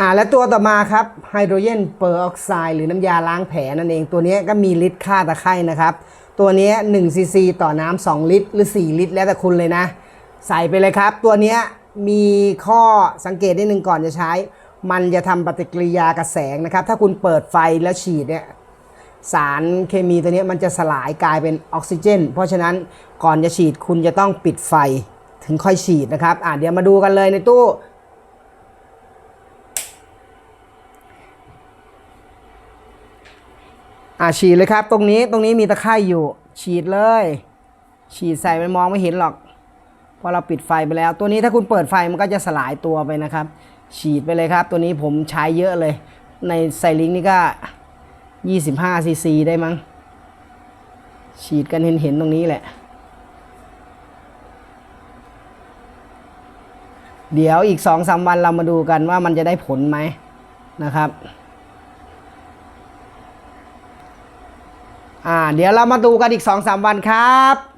อ่าและตัวต่อมาครับไฮโดรเจนเปอร์ออกไซด์หรือน้ำยาล้างแผลนั่นเอง ตัวนี้ก็มีฤทธิ์ฆ่าตะไคร่นะครับ ตัวนี้1ซีซีต่อน้ำ2ลิตร หรือ 4 ลิตร แล้วแต่คุณเลยนะ ใส่ไปเลยครับ ตัวนี้มีข้อสังเกตนิดนึงก่อนจะใช้ มันจะทำปฏิกิริยากับแสงนะครับ ถ้าคุณเปิดไฟแล้วฉีดเนี่ยสารเคมีตัวนี้มันจะสลายกลายเป็นออกซิเจน เพราะฉะนั้นก่อนจะฉีดคุณจะต้องปิดไฟถึงค่อยฉีดนะครับอะเดี๋ยวมาดูกันเลยในตู้ อะฉีดเลยครับ ตรงนี้ตรงนี้มีตะไคร่อยู่ ฉีดเลย ฉีดใส่ไปมองไม่เห็นหรอกเพราะเราปิดไฟไปแล้ว ตัวนี้ถ้าคุณเปิดไฟมันก็จะสลายตัวไปนะครับ ฉีดไปเลยครับ ตัวนี้ผมใช้เยอะเลย ในไซลิงนี่ก็ 25ซีซีได้มั้งฉีดกันเห็นเห็นตรงนี้แหละ เดี๋ยวอีกสองสามวันเรามาดูกันว่ามันจะได้ผลไหมนะครับ อ่าเดี๋ยวเรามาดูกันอีกสองสามวันครับ